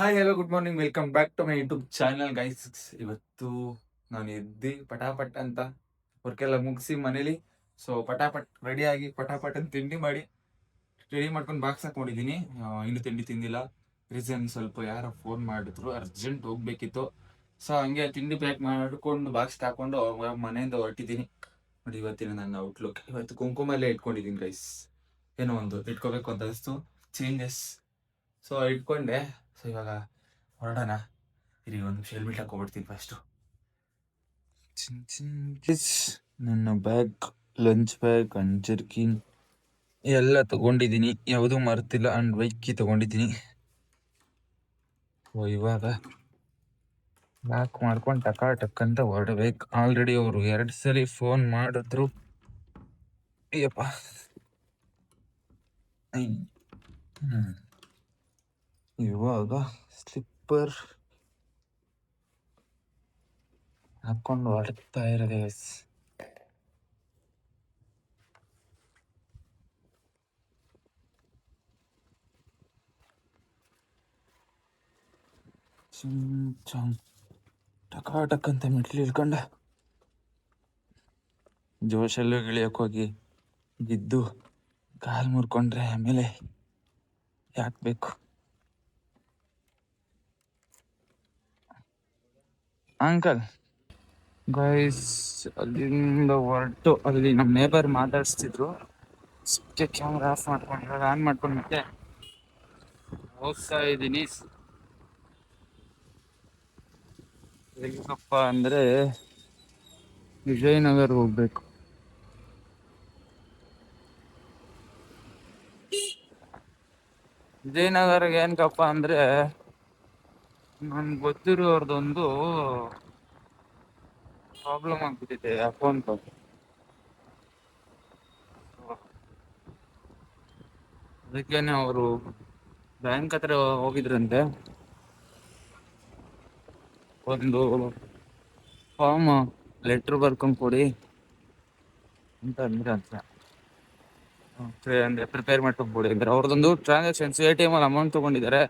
Hi hello good morning welcome back to my YouTube channel guys ಇವತ್ತು ನಾನು ಎದ್ದು ಪಟಾಪಟ್ ಅಂತ ವರ್ಕೆಲ್ಲ ಮುಗಿಸಿ ಮನೇಲಿ. ಸೊ ಪಟಾಪಟ್ ರೆಡಿಯಾಗಿ ಪಟಾಪಟ್ ಅಂತ ತಿಂಡಿ ಮಾಡಿ ರೆಡಿ ಮಾಡ್ಕೊಂಡು ಬಾಕ್ಸ್ ಹಾಕೊಂಡಿದ್ದೀನಿ. ಇನ್ನು ತಿಂಡಿ ತಿಂದಿಲ್ಲ. ರೀಸನ್ ಸ್ವಲ್ಪ ಯಾರೋ ಫೋನ್ ಮಾಡಿದ್ರು. ಅರ್ಜೆಂಟ್ ಹೋಗ್ಬೇಕಿತ್ತು. ಸೊ ಹಂಗೆ ತಿಂಡಿ ಪ್ಯಾಕ್ ಮಾಡ್ಕೊಂಡು ಬಾಕ್ಸ್ ಹಾಕೊಂಡು ಮನೆಯಿಂದ ಹೊರಟಿದ್ದೀನಿ. ನೋಡಿ, ಇವತ್ತಿನ ನನ್ನ ಔಟ್ಲುಕ್ ಇವತ್ತು ಕುಂಕುಮಲ್ಲೇ ಇಟ್ಕೊಂಡಿದ್ದೀನಿ ಗೈಸ್ ಏನೋ ಒಂದು ಇಟ್ಕೋಬೇಕು ಅಂತ ಅನಿಸ್ತು. ಚೇಂಜಸ್ ಸೊ ಇಟ್ಕೊಂಡೆ. ಸೊ ಇವಾಗ ಹೊರಡೋಣ. ಇರಿ, ಒಂದು ನಿಮಿಷ ಹೆಲ್ಮೆಟ್ ಹಾಕೊಬಿಡ್ತೀನಿ ಫಸ್ಟು ನನ್ನ bag lunch bag and jerkin ಎಲ್ಲ ತಗೊಂಡಿದ್ದೀನಿ. ಯಾವುದೂ ಮರ್ತಿಲ್ಲ. ಅಂಡ್ ಬೈಕಿ ತಗೊಂಡಿದ್ದೀನಿ. ಓ ಇವಾಗ ಲಾಕ್ ಮಾಡ್ಕೊಂಡು ಟಕ ಟಕ್ ಅಂತ ಹೊರಡ್ಬೇಕು. ಆಲ್ರೆಡಿ ಅವರು ಎರಡು ಸರಿ ಫೋನ್ ಮಾಡಿದ್ರು. ಅಯ್ಯಪ್ಪ. ಹ್ಞೂ. ಇವಾಗ ಸ್ಲಿಪ್ಪರ್ ಹಾಕೊಂಡು ಹೊರಡ್ತಾ ಇರೋದೆ ಚಂ ಟಕ ಟಕ್ ಅಂತ ಮೆಟ್ಲು ಇಳ್ಕೊಂಡ ಜೋಶಲ್ಲೂ ಇಳಿಯಕ್ಕೆ ಹೋಗಿ ಬಿದ್ದು ಕಾಲು ಮುರ್ಕೊಂಡ್ರೆ ಆಮೇಲೆ ಯಾಕೆ ಬೇಕು? ಅಂಕಲ್ ಗೈಸ್ ಅಲ್ಲಿಂದ ಹೊರಟು, ಅಲ್ಲಿ ನಮ್ಮ ನೇಬರ್ ಮಾತಾಡಿಸ್ತಿದ್ರು. ಸಿಕ್ಕೆ ಕ್ಯಾಮ್ರಾ ಆಫ್ ಮಾಡ್ಕೊಂಡು ಆನ್ ಮಾಡ್ಕೊಂಡು ಮತ್ತೆ ಹೋಗ್ತಾ ಇದ್ದೀನಿ. ಎಲ್ಲಿಗಪ್ಪ ಅಂದ್ರೆ ವಿಜಯನಗರ ಹೋಗ್ಬೇಕು. ವಿಜಯನಗರ್ಗೆ ಏನಕ್ಕಪ್ಪ ಅಂದ್ರೆ ನನ್ಗೆ ಗೊತ್ತಿರೋರ್ದೊಂದು ಪ್ರಾಬ್ಲಮ್ ಆಗ್ಬಿಟ್ಟಿದೆ ಅಕೌಂಟ್ ಅದಕ್ಕೇನೆ ಅವರು ಬ್ಯಾಂಕ್ ಹತ್ರ ಹೋಗಿದ್ರಂತೆ. ಒಂದು ಫಾರ್ಮ್ ಲೆಟ್ರ್ ಬರ್ಕೊಂಡು ಕೊಡಿ ಅಂತ ಅಂದ್ರೆ ಅಂತ ಪ್ರಿಪೇರ್ ಮಾಡ್ಕೊಂಡು ಕೊಡಿ. ಅಂದ್ರೆ ಅವ್ರದ್ದೊಂದು ಟ್ರಾನ್ಸಾಕ್ಷನ್ಸ್ ಎ ಟಿ ಎಂ ಅಲ್ಲಿ ಅಮೌಂಟ್ ತೊಗೊಂಡಿದ್ದಾರೆ.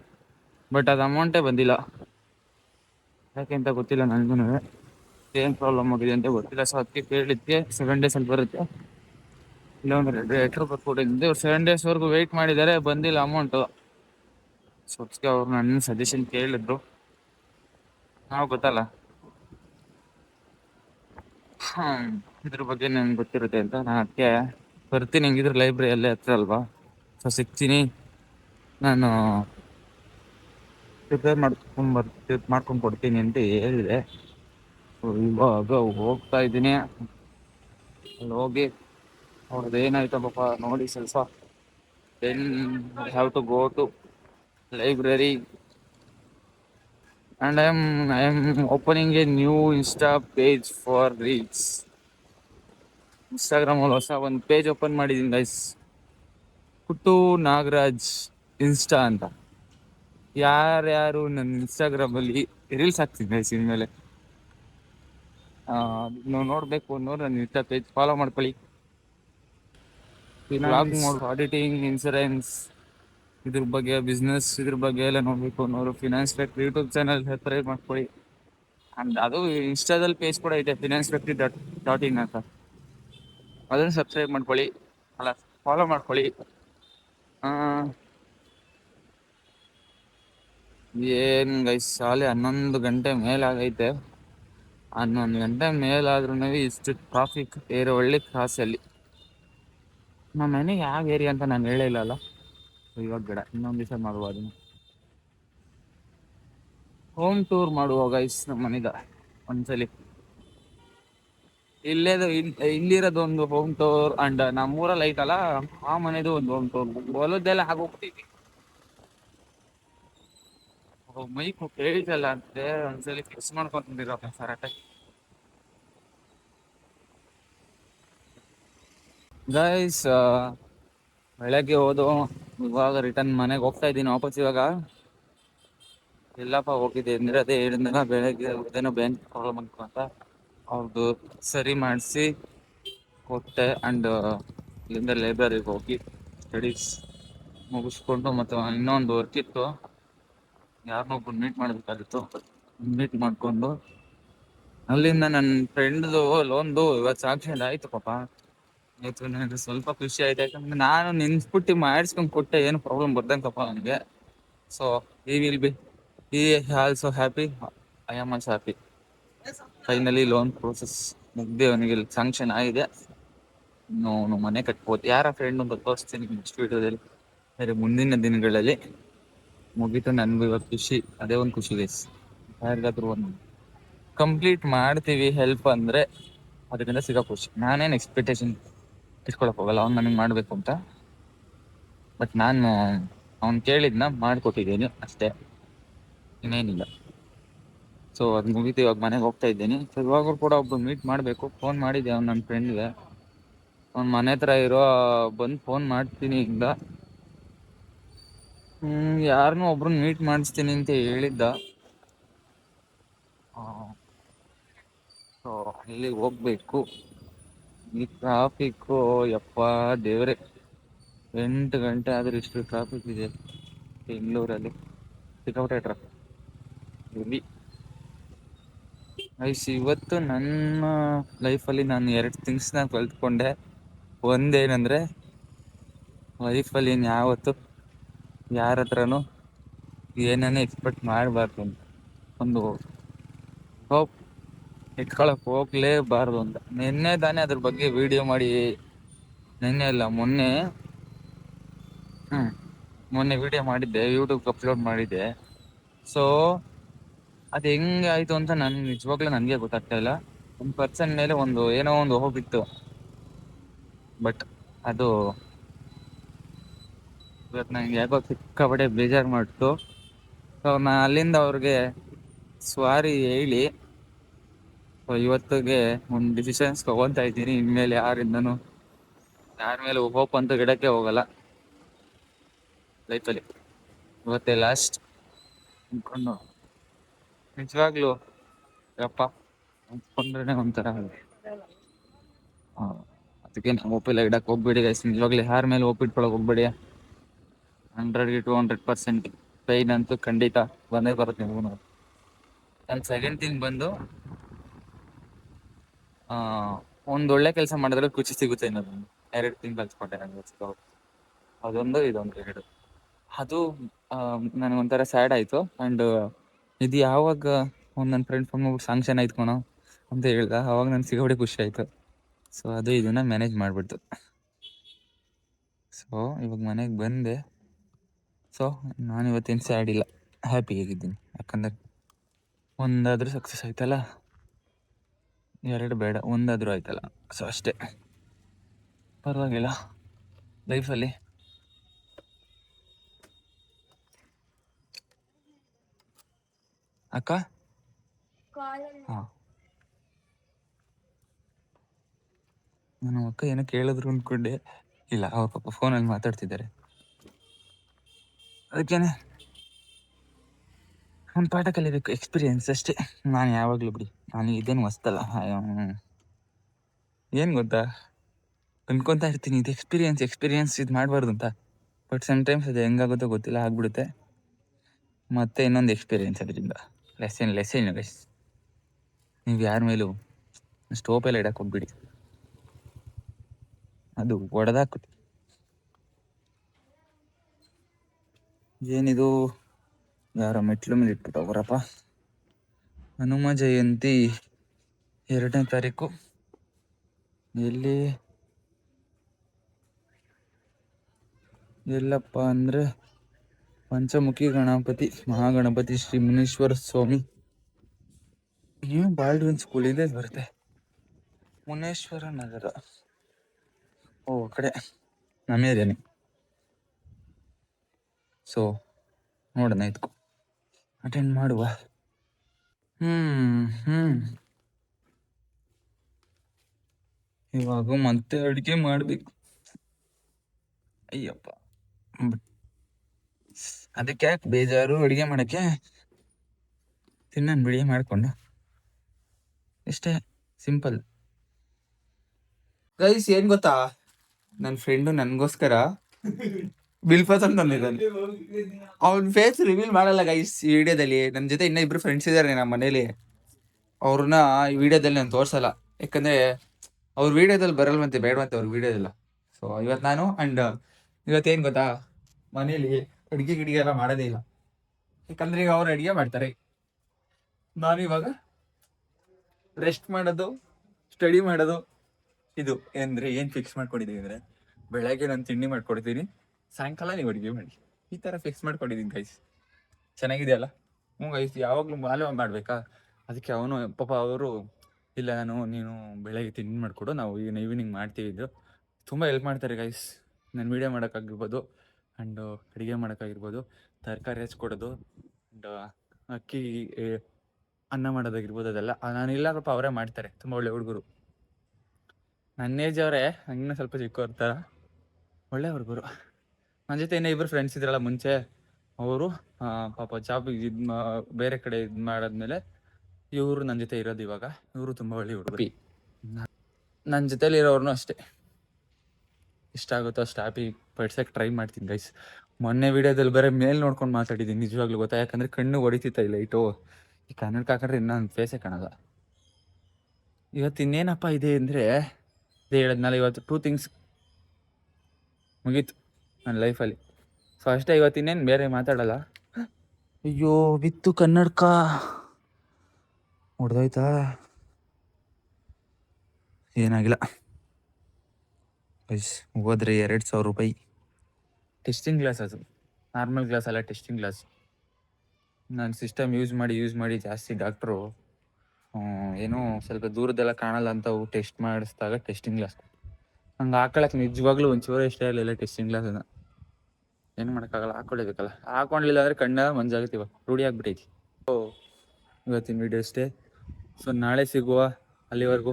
ಬಟ್ ಅದು ಅಮೌಂಟೇ ಬಂದಿಲ್ಲ. ಯಾಕೆ ಅಂತ ಗೊತ್ತಿಲ್ಲ ನನಗೂ ಏನು ಪ್ರಾಬ್ಲಮ್ ಆಗಿದೆ ಅಂತ ಗೊತ್ತಿಲ್ಲ. ಸೊ ಅದಕ್ಕೆ ಕೇಳಿದ್ದೆ ಸೆವೆನ್ ಡೇಸ್ ಅಲ್ಲಿ ಬರುತ್ತೆ. ಇಲ್ಲ ಎರಡು ಲೆಟ್ರ್ ಬರ್ಕೊಟ್ಟಿದ್ದೆ ಅವ್ರು ಸೆವೆನ್ ಡೇಸ್ವರೆಗೂ ವೆಯ್ಟ್ ಮಾಡಿದ್ದಾರೆ, ಬಂದಿಲ್ಲ ಅಮೌಂಟು ಸೊ ಅದಕ್ಕೆ ಅವ್ರು ನನ್ನ ಸಜೆಷನ್ ಕೇಳಿದ್ರು. ನಾವು ಗೊತ್ತಲ್ಲ. ಇದ್ರ ಬಗ್ಗೆ ನನ್ಗೆ ಗೊತ್ತಿರುತ್ತೆ ಅಂತ. ನಾನು ಅದಕ್ಕೆ ಬರ್ತೀನಿ. ಹೆಂಗಿದ್ರೆ ಲೈಬ್ರರಿ ಅಲ್ಲೇ ಹತ್ರ ಅಲ್ವಾ? ಸೊ ಸಿಗ್ತೀನಿ. ನಾನು ಪ್ರಿಪೇರ್ ಮಾಡ್ಕೊಂಡು ಬರ್ತಿ ಮಾಡ್ಕೊಂಡು ಕೊಡ್ತೀನಿ ಅಂತ ಹೇಳಿದೆ. ಇವಾಗ ಹೋಗ್ತಾ ಇದ್ದೀನಿ. ಅಲ್ಲಿ ಹೋಗಿ ಅವ್ರದ್ದು ಏನಾಯ್ತಪ್ಪ ನೋಡಿ ಸ್ವಲ್ಪ. Then I have to go to library. And I am I am opening a new Insta page for reels Instagram ಅಲ್ಲಿ ಹೊಸ ಒಂದು ಪೇಜ್ ಓಪನ್ ಮಾಡಿದ್ದೀನಿ ಗೈಸ್ ಕುಟ್ಟು ನಾಗರಾಜ್ ಇನ್ಸ್ಟಾ ಅಂತ. ಯಾರ್ಯಾರು ನನ್ನ ಇನ್ಸ್ಟಾಗ್ರಾಮ್ ಅಲ್ಲಿ ರೀಲ್ಸ್ ಹಾಕ್ತೀನಿ ಗೈಸ್ ಇನ್ಮೇಲೆ ನೀವು ನೋಡ್ಬೇಕು ಅನ್ನೋರು ನನ್ನ ಇನ್ಸ್ಟಾ ಪೇಜ್ ಫಾಲೋ ಮಾಡ್ಕೊಳ್ಳಿ. ಬ್ಲಾಗ್ ನೋಡು ಆಡಿಟಿಂಗ್ ಇನ್ಸೂರೆನ್ಸ್ ಇದ್ರ ಬಗ್ಗೆ ಬಿಸ್ನೆಸ್ ಇದ್ರ ಬಗ್ಗೆ ಎಲ್ಲ ನೋಡ್ಬೇಕು ಅನ್ನೋರು. Finance factory YouTube channel subscribe ಮಾಡ್ಕೊಳ್ಳಿ. ಅಂಡ್ ಅದು ಇನ್ಸ್ಟಾದಲ್ಲಿ ಪೇಜ್ ಕೂಡ ಇದೆ finance factory dot dot in ಅಂತ. ಅದನ್ನು ಸಬ್ಸ್ಕ್ರೈಬ್ ಮಾಡ್ಕೊಳ್ಳಿ. ಅಲ್ಲ ಫಾಲೋ ಮಾಡ್ಕೊಳ್ಳಿ. ಆ, ಏನ್ ಗೈಸ್ ಶಾಲೆ ಹನ್ನೊಂದು ಗಂಟೆ ಮೇಲಾಗೈತೆ. ಹನ್ನೊಂದು ಗಂಟೆ ಮೇಲಾದ್ರೂ ಇಷ್ಟು ಟ್ರಾಫಿಕ್ ಏರವಳ್ಳಿ ಕ್ರಾಸಲ್ಲಿ ನಮ್ಮ ಮನೆಗೆ ಯಾವ ಏರಿಯಾ ಅಂತ ನಾನು ಹೇಳಿಲ್ಲ ಇಲ್ಲ ಅಲ್ಲ ಇವಾಗ ಬೇಡ, ಇನ್ನೊಂದು ದಿವಸ ಮಾಡುವ ಅದನ್ನ. ಹೋಮ್ ಟೂರ್ ಮಾಡುವ ಗೈಸ್ ನಮ್ಮ ಮನೆಗ, ಒಂದ್ಸಲಿ. ಇಲ್ಲೇದು, ಇಲ್- ಇಲ್ಲಿರೋದು ಒಂದು ಹೋಮ್ ಟೂರ್ ಅಂಡ್ ನಮ್ಮೂರಲ್ಲಿ ಐತಲ್ಲ ಆ ಮನೆದು ಒಂದು ಹೋಮ್ ಟೂರ್ ಹೊಲದ್ದೆಲ್ಲ ಆಗೋಗ್ತೀವಿ ಮೈಕ್ ಕೇಳಿದಲ್ಲ ಅಂದ್ರೆ ಒಂದ್ಸಲಿ ಫಿಕ್ಸ್ ಮಾಡ್ಕೊಂತಿರೋ ಕರೆಕ್ಟಾಗಿ ಗೈಸ್ ಬೆಳಗ್ಗೆ ಹೋದು, ಇವಾಗ ರಿಟರ್ನ್ ಮನೆಗೆ ಹೋಗ್ತಾ ಇದ್ದೀನಿ ವಾಪಸ್ ಇವಾಗ. ಎಲ್ಲಪ್ಪ ಹೋಗಿದ್ದೆ ಅಂದ್ರೆ ಅದೇ ಹೇಳಿದ್ನಲ್ಲ, ಬೆಳಗ್ಗೆ ಹೋದೇನೋ ಬ್ಯಾಂಕ್ ಪ್ರಾಬ್ಲಮ್ ಅಂತ. ಅವ್ರದ್ದು ಸರಿ ಮಾಡಿಸಿ, ಕೊಟ್ಟೆ ಆ್ಯಂಡ್ ಇಲ್ಲಿಂದ ಲೈಬ್ರರಿಗೆ ಹೋಗಿ ಸ್ಟಡೀಸ್ ಮುಗಿಸ್ಕೊಂಡು ಮತ್ತು ಇನ್ನೊಂದು ವರ್ಕ್ ಇತ್ತು. ಯಾರನ್ನೊಬ್ರು ಮೀಟ್ ಮಾಡಬೇಕಾಗಿತ್ತು ಮೀಟ್ ಮಾಡ್ಕೊಂಡು. ಅಲ್ಲಿಂದ ನನ್ನ ಫ್ರೆಂಡ್ದು ಲೋನ್ದು ಇವತ್ತು ಸಾಕ್ಷನ್ ಆಯ್ತು ಪಾಪ. ಇವತ್ತು ನನಗೆ ಸ್ವಲ್ಪ ಖುಷಿ ಆಯ್ತು, ಯಾಕಂದ್ರೆ ನಾನು ನಿನ್ಸ್ಬಿಟ್ಟು ಮಾಡಿಸ್ಕೊಂಡು ಕೊಟ್ಟೆ, ಏನು ಪ್ರಾಬ್ಲಮ್ ಬರ್ದಂಗಪ್ಪ ನನಗೆ. So he will be he also happy I am also happy finally loan process ಮುಗ್ದೆ ಅವನಿಗೆ ಸ್ಯಾಂಕ್ಷನ್ ಆಗಿದೆ. ಇನ್ನು ಮನೆ ಕಟ್ಬೋದು. ಯಾರ ಫ್ರೆಂಡ್ ಅಂತ ತೋರಿಸ್ತೀನಿ ನೆಕ್ಸ್ಟ್ ವೀಡಿಯೋದಲ್ಲಿ. ಮುಂದಿನ ದಿನಗಳಲ್ಲಿ. ಮುಗೀತು ನನ್ಗೂ ಇವಾಗ ಖುಷಿ, ಅದೇ ಒಂದು ಖುಷಿ ಗೈಸ್ ಯಾರಿಗಾದ್ರೂ ಒಂದು ಕಂಪ್ಲೀಟ್ ಮಾಡ್ತೀವಿ ಹೆಲ್ಪ್ ಅಂದ್ರೆ ಅದರಿಂದ ಸಿಗೋ ಖುಷಿ. ನಾನೇನು ಎಕ್ಸ್ಪೆಕ್ಟೇಷನ್ ಇಟ್ಕೊಳಕ್ ಹೋಗಲ್ಲ, ಅವ್ನು ನನಗೆ ಮಾಡಬೇಕು ಅಂತ. ಬಟ್ ನಾನು, ಅವ್ನು ಕೇಳಿದ್ನ ಮಾಡಿಕೊಟ್ಟಿದ್ದೀನಿ, ಅಷ್ಟೇ. ಇನ್ನೇನಿಲ್ಲ. ಸೊ ಅದು ಮುಗಿತು, ಇವಾಗ ಮನೆಗೆ ಹೋಗ್ತಾ ಇದ್ದೀನಿ. ಸೊ ಇವಾಗ ಕೂಡ ಒಬ್ರು ಮೀಟ್ ಮಾಡಬೇಕು. ಫೋನ್ ಮಾಡಿದ್ದೆ ಅವ್ನು ನನ್ನ ಫ್ರೆಂಡ್ಗೆ ಅವ್ನ ಮನೆ ಹತ್ರ ಇರೋ, ಬಂದು ಫೋನ್ ಮಾಡ್ತೀನಿ ಈಗ. ಹ್ಮ್ ಯಾರನ್ನೂ ಒಬ್ರನ್ನ ಮೀಟ್ ಮಾಡಿಸ್ತೀನಿ ಅಂತ ಹೇಳಿದ್ದ. ಸೊ ಅಲ್ಲಿಗೆ ಹೋಗ್ಬೇಕು. ಈ ಟ್ರಾಫಿಕ್ಕು ಯಪ್ಪ ದೇವ್ರೆ. ಎಂಟು ಗಂಟೆ ಆದ್ರೆ ಇಷ್ಟು ಟ್ರಾಫಿಕ್ ಇದೆ ಬೆಂಗಳೂರಲ್ಲಿ. ಸಿಕ್ಕಾಪಟ್ಟೆ ಟ್ರಾಫಿಕ್ ಇಲ್ಲಿ. ಐಸ್ ಇವತ್ತು ನನ್ನ ಲೈಫಲ್ಲಿ ನಾನು ಎರಡು ಥಿಂಗ್ಸ್ನ ಕಲ್ತ್ಕೊಂಡೆ ಒಂದೇನಂದ್ರೆ ಲೈಫಲ್ಲಿ ಇನ್ನು ಯಾವತ್ತು ಯಾರ ಹತ್ರನು ಏನೇನೇ ಎಕ್ಸ್ಪೆಕ್ಟ್ ಮಾಡಬಾರ್ದು ಅಂತ. ಒಂದು ಹೋಪ್ ಇಟ್ಕೊಳಕ್ ಹೋಗ್ಲೇಬಾರ್ದು ಅಂತ. ನಿನ್ನೆ ತಾನೇ ಅದ್ರ ಬಗ್ಗೆ ವಿಡಿಯೋ ಮಾಡಿ ನಿನ್ನೆ ಇಲ್ಲ ಮೊನ್ನೆ ಹ್ಞೂ ಮೊನ್ನೆ ವಿಡಿಯೋ ಮಾಡಿದ್ದೆ ಯೂಟ್ಯೂಬ್ ಅಪ್ಲೋಡ್ ಮಾಡಿದ್ದೆ. ಸೊ ಅದು ಹೆಂಗೆ ಆಯ್ತು ಅಂತ ನನ್, ನಿಜವಾಗ್ಲೂ ನನಗೆ ಗೊತ್ತಾಗ್ತಾ ಇಲ್ಲ. ಒಂದು ಪರ್ಸನ್ ಮೇಲೆ ಒಂದು ಏನೋ ಒಂದು ಹೋಗಿತ್ತು ಬಟ್ ಅದು ಇವತ್ತು ನಂಗೆ ಯಾಕೋ ಸಿಕ್ಕಾಪಟ್ಟೆ ಬೇಜಾರು ಮಾಡಿತು. ಸೊ ನಾ ಅಲ್ಲಿಂದ ಅವ್ರಿಗೆ ಸ್ವಾರಿ ಹೇಳಿ ಸೊ ಇವತ್ತಿಗೆ ಒಂದು ಡಿಸಿಷನ್ಸ್ ತಗೊಂತಾ ಇದ್ದೀನಿ. ಇನ್ಮೇಲೆ ಯಾರಿಂದನು ಯಾರ ಮೇಲೆ ಹೋಪ್ ಅಂತ ಗಿಡಕ್ಕೆ ಹೋಗಲ್ಲ. ಲೈಫಲ್ಲಿ ಇವತ್ತೇ ಲಾಸ್ಟ್ ಅನ್ಕೊಂಡು ನಿಜವಾಗ್ಲು ಯಪ್ಪ ಅನ್ಕೊಂಡ್ರೆ ಒಂಥರ ಅದಕ್ಕೆ ನಾವು ಓಪಿಲ್ಲ ಇಡಕ್ಕೆ ಹೋಗ್ಬೇಡಿ ಗೈಸ್ ನಿಜವಾಗ್ಲೂ ಯಾರ ಮೇಲೆ ಒಪ್ಪಿಟ್ಕೊಳಕ್ ಹೋಗ್ಬೇಡಿ. ಹಂಡ್ರೆಡ್ಗೆ ಟು ಹಂಡ್ರೆಡ್ ಪರ್ಸೆಂಟ್ ಪೈನ್ ಅಂತೂ ಖಂಡಿತ ಬಂದೇ ಬರುತ್ತೆ ನಿಮಗೂ ನನ್ನ ಸೆಕೆಂಡ್ ಥಿಂಗ್ ಬಂದು ಒಂದ್ ಒಳ್ಳೆ ಕೆಲಸ ಮಾಡಿದ್ರೆ ಖುಷಿ ಸಿಗುತ್ತೆ ಇನ್ನೊಂದು ಎರಡು ತಿಂಗ್ ಕಲ್ಸ್ಕೊಂಡೆ ನನಗೆ. ಅದೊಂದು, ಇದೊಂದು, ಎರಡು. ಅದು ನನಗೊಂಥರ ಸ್ಯಾಡ್ ಆಯಿತು. ಆ್ಯಂಡ್ ಇದು ಯಾವಾಗ ಒಂದು ನನ್ನ ಫ್ರೆಂಡ್ ಫೋನ್ ಸಾಂಕ್ಷನ್ ಆಯ್ತು ಅಂತ ಹೇಳ್ದೆ. ಅವಾಗ ನನ್ಗೆ ಸಿಕ್ಕಾಪಟ್ಟೆ ಖುಷಿ ಆಯಿತು. ಸೊ ಅದು ಇದನ್ನ ಮ್ಯಾನೇಜ್ ಮಾಡ್ಬಿಡ್ತು. ಸೊ ಇವಾಗ ಮನೆಗೆ ಬಂದೆ. ಸೊ ನಾನು ಇವತ್ತೇನು ಸ್ಯಾಡ್ ಇಲ್ಲ. ಹ್ಯಾಪಿ ಆಗಿದ್ದೀನಿ. ಯಾಕಂದ್ರೆ ಒಂದಾದರೂ ಸಕ್ಸಸ್ ಆಯ್ತಲ್ಲ? ಎರಡು ಬೇಡ, ಒಂದಾದರೂ ಆಯ್ತಲ್ಲ. ಸೊ ಅಷ್ಟೇ. ಪರವಾಗಿಲ್ಲ. ಲೈಫಲ್ಲಿ ಅಕ್ಕ? ಹಾಂ. ನಾನು ಅಕ್ಕ ಏನೋ ಕೇಳಿದ್ರು ಅಂದ್ಕೊಂಡೆ. ಇಲ್ಲ ಅವ್ರ ಪಾಪ ಫೋನಲ್ಲಿ ಮಾತಾಡ್ತಿದ್ದಾರೆ. ಅದಕ್ಕೇನೆ ಒಂದು ಪಾಠ ಕಲಿಬೇಕು ಎಕ್ಸ್ಪೀರಿಯನ್ಸ್ ಅಷ್ಟೇ. ನಾನು ಯಾವಾಗಲೂ ಬಿಡಿ, ನಾನು ಇದೇನು ಹೊಸ್ತಲ್ಲ. ಏನು ಗೊತ್ತಾ? ಅನ್ಕೊಂತಾ ಇರ್ತೀನಿ, ಇದು ಎಕ್ಸ್ಪೀರಿಯೆನ್ಸ್ ಎಕ್ಸ್ಪೀರಿಯನ್ಸ್ ಇದು ಮಾಡಬಾರ್ದು ಅಂತ. ಬಟ್ ಸಮ್ ಟೈಮ್ಸ್ ಅದು ಹೆಂಗಾಗುತ್ತೋ ಗೊತ್ತಿಲ್ಲ, ಆಗ್ಬಿಡುತ್ತೆ. ಮತ್ತೆ ಇನ್ನೊಂದು ಎಕ್ಸ್ಪೀರಿಯೆನ್ಸ್ ಅದರಿಂದ. ಲೆಸನ್ ಲೆಸನ್ ಲೆಸ್ ನೀವು ಯಾರ ಮೇಲೂ ಸ್ಟೋಪೆಲ್ಲ ಇಡಕ್ಕೆ ಹೋಗ್ಬಿಡಿ. ಅದು ಒಡೆದಾಕುತ್ತೆ ಏನಿದು? ಯಾರ ಮೆಟ್ಲು ಮೇಲೆ ಇಟ್ಬಿಟ್ಟವ್ರಪ್ಪ? ಹನುಮ ಜಯಂತಿ ಎರಡನೇ ತಾರೀಕು. ಎಲ್ಲಿ? ಎಲ್ಲಪ್ಪ ಅಂದ್ರೆ Panchamukhi Ganapati, Mahaganapati Shri Muneshwara Swami. New Baldwin school ಇದೆ ಬರುತ್ತೆ. ಮುನೇಶ್ವರ ನಗರ. ಓ ಕಡೆ. ನಮ್ಮ ಏರಿಯಾನೆ ಸೊ ನೋಡೋಣ ಇದ್ಕೋ. ಅಟೆಂಡ್ ಮಾಡುವ. ಹ್ಮ್ ಹ್ಮ್. ಇವಾಗ ಮತ್ತೆ ಅಡುಗೆ ಮಾಡ್ಬೇಕು. ಅಯ್ಯಪ್ಪ. ಅದಕ್ಕೆ ಯಾಕೆ ಬೇಜಾರು ಅಡುಗೆ ಮಾಡಕ್ಕೆ? ತಿನ್ನನ್ ಬಿಡಿ ಮಾಡ್ಕೊಂಡು. ಇಷ್ಟೇ ಸಿಂಪಲ್. ಗೈಸ್ ಏನು ಗೊತ್ತಾ? ನನ್ನ ಫ್ರೆಂಡು ನನಗೋಸ್ಕರ ಬಿಲ್ಫಸ್ ಅಂತ ಅಂದಿದ್ದಾನೆ ಅವ್ನ ಫೇಸ್ ರಿವೀಲ್ ಮಾಡಲ್ಲ ಗೈಸ್ ಈ ವಿಡಿಯೋದಲ್ಲಿ ನನ್ನ ಜೊತೆ ಇನ್ನೂ ಇಬ್ರು ಫ್ರೆಂಡ್ಸ್ ಇದ್ದಾರೆ ನಮ್ಮ ಮನೇಲಿ. ಅವ್ರನ್ನ ಈ ವಿಡಿಯೋದಲ್ಲಿ ನಾನು ತೋರ್ಸಲ್ಲ. ಯಾಕಂದ್ರೆ ಅವ್ರ ವಿಡಿಯೋದಲ್ಲಿ ಬರಲ್ವಂತೆ, ಬೇಡವಂತೆ ಅವ್ರ ವಿಡಿಯೋದಲ್ಲ ಸೊ ಇವತ್ತು ನಾನು ಅಂಡ್ ಇವತ್ತೇನು ಗೊತ್ತಾ? ಮನೇಲಿ ಅಡುಗೆ ಗಿಡಿಗೆ ಎಲ್ಲ ಮಾಡೋದೇ ಇಲ್ಲ. ಯಾಕಂದ್ರೆ ಈಗ ಅವ್ರು ಅಡುಗೆ ಮಾಡ್ತಾರೆ. ನಾನು ಇವಾಗ ರೆಸ್ಟ್ ಮಾಡೋದು ಸ್ಟಡಿ ಮಾಡೋದು, ಇದು. ಅಂದರೆ ಏನು ಫಿಕ್ಸ್ ಮಾಡ್ಕೊಂಡಿದ್ದೀವಿ ಅಂದ್ರೆ? ಬೆಳಗ್ಗೆ ನಾನು ತಿಂಡಿ ಮಾಡ್ಕೊಡ್ತೀನಿ. ಸಾಯಂಕಾಲ ನೀವು ಅಡುಗೆ ಮಾಡಿ. ಈ ಥರ ಫಿಕ್ಸ್ ಮಾಡ್ಕೊಂಡಿದ್ದೀನಿ ಗೈಸ್ ಚೆನ್ನಾಗಿದೆಯಲ್ಲ? ಹ್ಞೂ ಗೈಸ್ ಯಾವಾಗಲೂ ಮಾಲೆ ಮಾಡಬೇಕಾ? ಅದಕ್ಕೆ ಅವನು, ಪಾಪ ಅವರು, ಇಲ್ಲ, ನಾನು, ನೀನು ಬೆಳಗ್ಗೆ ತಿಂಡಿ ಮಾಡಿಕೊಡು, ನಾವು ಈಗ ಈವ್ನಿಂಗ್ ಮಾಡ್ತೀವಿ ಇದು ತುಂಬ ಹೆಲ್ಪ್ ಮಾಡ್ತಾರೆ ಗೈಸ್ ನಾನು ವೀಡಿಯೋ ಮಾಡೋಕ್ಕಾಗಿರ್ಬೋದು ಆ್ಯಂಡ್ ಅಡುಗೆ ಮಾಡೋಕ್ಕಾಗಿರ್ಬೋದು, ತರಕಾರಿ ಹಚ್ಕೊಡೋದು ಆ್ಯಂಡ್ ಅಕ್ಕಿ ಅನ್ನ ಮಾಡೋದಾಗಿರ್ಬೋದು, ಅದೆಲ್ಲ. ನಾನು ಪಾಪ, ಅವರೇ ಮಾಡ್ತಾರೆ. ತುಂಬ ಒಳ್ಳೆ ಹುಡುಗರು. ನನ್ನ ಏಜ್ ಅವರೇ, ಹಂಗಿನ ಸ್ವಲ್ಪ ಚಿಕ್ಕವ್ರ ಥರ ಒಳ್ಳೆ ಹುಡುಗರು ನನ್ನ ಜೊತೆ ಇನ್ನೂ ಇಬ್ಬರು ಫ್ರೆಂಡ್ಸ್ ಇದ್ರಲ್ಲ ಮುಂಚೆ ಅವರು ಪಾಪ ಜಾಬ್ ಇದು ಬೇರೆ ಕಡೆ ಇದು ಮಾಡಾದ್ಮೇಲೆ ಇವರು ನನ್ನ ಜೊತೆ ಇರೋದು ಇವಾಗ. ಇವರು ತುಂಬ ಒಳ್ಳೆ ಹುಡುಗಿ ನನ್ನ ಜೊತೆಲಿ ಇರೋರ್ನು ಅಷ್ಟೇ. ಇಷ್ಟ ಆಗುತ್ತೋ ಅಷ್ಟು ಹ್ಯಾಪಿ ಪಡ್ಸಕ್ಕೆ ಟ್ರೈ ಮಾಡ್ತೀನಿ ಗೈಸ್ ಮೊನ್ನೆ ವಿಡಿಯೋದಲ್ಲಿ ಬರೀ ಮೇಲ್ ನೋಡ್ಕೊಂಡು ಮಾತಾಡಿದ್ದೀನಿ ನಿಜವಾಗ್ಲೂ ಗೊತ್ತಾ? ಯಾಕಂದ್ರೆ ಕಣ್ಣು ಹೊಡಿತಿತ್ತ ಈ ಲೈಟು ಈ ಕನ್ನಡ ಹಾಕೊಂಡ್ರೆ ಇನ್ನೂ ನನ್ನ ಫೇಸೇ ಕಾಣಲ್ಲ. ಇವತ್ತು ಇನ್ನೇನಪ್ಪ ಇದೆ ಅಂದರೆ ಇದೇ ಹೇಳದ್ನಲ್ಲ ಇವತ್ತು ಟೂ ಥಿಂಗ್ಸ್ ಮುಗೀತು. ನನ್ನ ಲೈಫಲ್ಲಿ. ಸೊ ಅಷ್ಟೇ ಇವತ್ತು ಇನ್ನೇನು ಬೇರೆ ಮಾತಾಡಲ್ಲ? ಅಯ್ಯೋ ಬಿತ್ತು ಕನ್ನಡಕ. ಹೊಡೆದೋಯ್ತಾ ಏನಾಗಿಲ್ಲ. ಐಸ್ ಹೋದ್ರೆ ಎರಡು ಸಾವಿರ ರೂಪಾಯಿ. ಟೆಸ್ಟಿಂಗ್ ಗ್ಲಾಸ್ ಅದು. ನಾರ್ಮಲ್ ಗ್ಲಾಸ್ ಅಲ್ಲ ಟೆಸ್ಟಿಂಗ್ ಗ್ಲಾಸ್ ನಾನು ಸಿಸ್ಟಮ್ ಯೂಸ್ ಮಾಡಿ ಯೂಸ್ ಮಾಡಿ ಜಾಸ್ತಿ ಡಾಕ್ಟ್ರು ಏನೋ ಸ್ವಲ್ಪ ದೂರದೆಲ್ಲ ಕಾಣಲ್ಲ ಅಂತ ಟೆಸ್ಟ್ ಮಾಡಿಸ್ದಾಗ ಟೆಸ್ಟಿಂಗ್ ಗ್ಲಾಸ್ ಹಂಗೆ ಹಾಕೊಳಕ್ ನಿಜವಾಗ್ಲೂ ಒಂಚೂರು ಇಷ್ಟ ಇರಲಿಲ್ಲ ಟೆಸ್ಟಿಂಗ್ ಗ್ಲಾಸನ್ನ ಏನು ಮಾಡೋಕ್ಕಾಗಲ್ಲ ಹಾಕೊಳ್ಳೇಬೇಕಲ್ಲ ಹಾಕೊಂಡಿಲ್ಲ ಅಂದ್ರೆ ಕಣ್ಣ ಮಂಜಾಗುತ್ತೆ ಇವಾಗ ರೂಢಿ ಆಗ್ಬಿಟ್ಟೈತಿ ಓ, ಇವತ್ತಿನ ವಿಡಿಯೋ ಅಷ್ಟೇ. ಸೊ ನಾಳೆ ಸಿಗುವ ಅಲ್ಲಿವರೆಗೂ.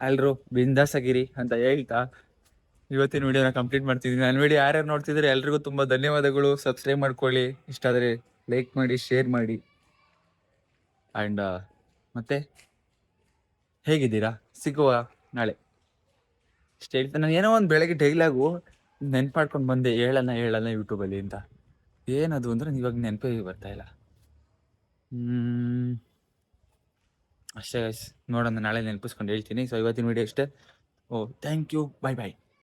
ಎಲ್ಲರೂ ಬಿಂದಾಸಗಿರಿ ಅಂತ ಹೇಳ್ತಾ ಇವತ್ತಿನ ವಿಡಿಯೋನ ಕಂಪ್ಲೀಟ್ ಮಾಡ್ತಿದ್ದೀನಿ ನನ್ನ ವಿಡಿಯೋ ಯಾರ್ಯಾರು ನೋಡ್ತಿದ್ರೆ, ಎಲ್ರಿಗೂ ತುಂಬ ಧನ್ಯವಾದಗಳು. ಸಬ್ಸ್ಕ್ರೈಬ್ ಮಾಡ್ಕೊಳ್ಳಿ. ಇಷ್ಟ ಆದ್ರೆ ಲೈಕ್ ಮಾಡಿ ಶೇರ್ ಮಾಡಿ. ಆ್ಯಂಡ್ ಮತ್ತೆ, ಹೇಗಿದ್ದೀರಾ? ಸಿಗುವ ನಾಳೆ. ಹೇಳ್ತಾ ನಾನು ಏನೋ ಒಂದು ಬೆಳಗ್ಗೆ ಡೈಲಾಗು ನೆನ್ಪು ಮಾಡ್ಕೊಂಡು ಬಂದೆ ಹೇಳೋಣ ಹೇಳೋಣ ಯೂಟ್ಯೂಬಲ್ಲಿ ಅಂತ. ಏನದು ಅಂದ್ರೆ ಇವಾಗ ನೆನಪೇ ಬರ್ತಾ ಇಲ್ಲ. ಅಷ್ಟೇ. ನೋಡೋಣ, ನಾಳೆ ನೆನಪಿಸ್ಕೊಂಡು ಹೇಳ್ತೀನಿ. ಸೊ ಇವತ್ತಿನ ವಿಡಿಯೋ ಅಷ್ಟೇ. ಓ ಥ್ಯಾಂಕ್ ಯು ಬಾಯ್ ಬಾಯ್